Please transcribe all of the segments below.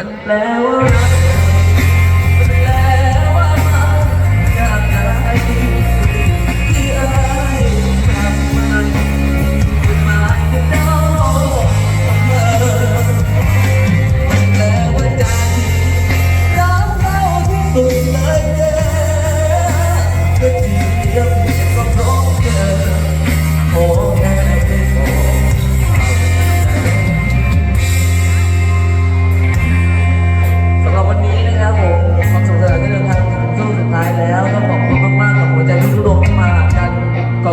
มันแปลว่ารักมันแปลว่ามันจากใจที่อายทำมันหมายถึงเราเธอมันแปลว่าใจรักเราที่สุดเลยเด้อก็ที่เดียวก็พร้อมเจอ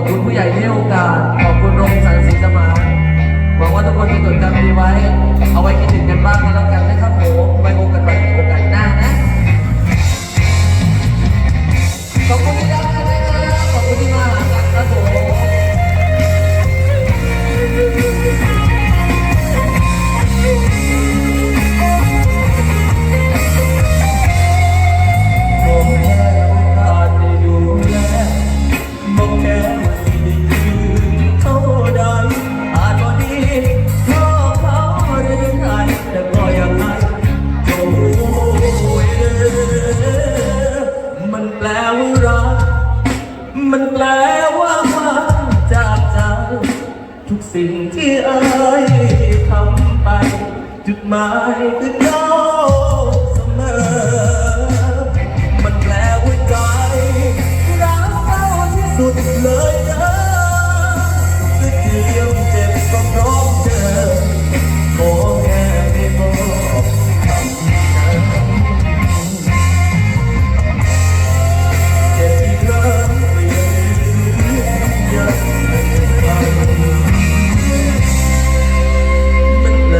คุณผู้ใหญ่ที่ให้โอกาส ขอบคุณโรงสรรสีสมานหวังว่าทุกคนจะจดจำดีไว้ เอาไว้คิดถึงกันบ้างก็แล้วกันนะครับผมไว้พบกันใหม่โอกาสหน้านะขอบคุณ มันแปลว่ามาจากใจทุกสิ่งที่อายทำไป จุดหมายคือการ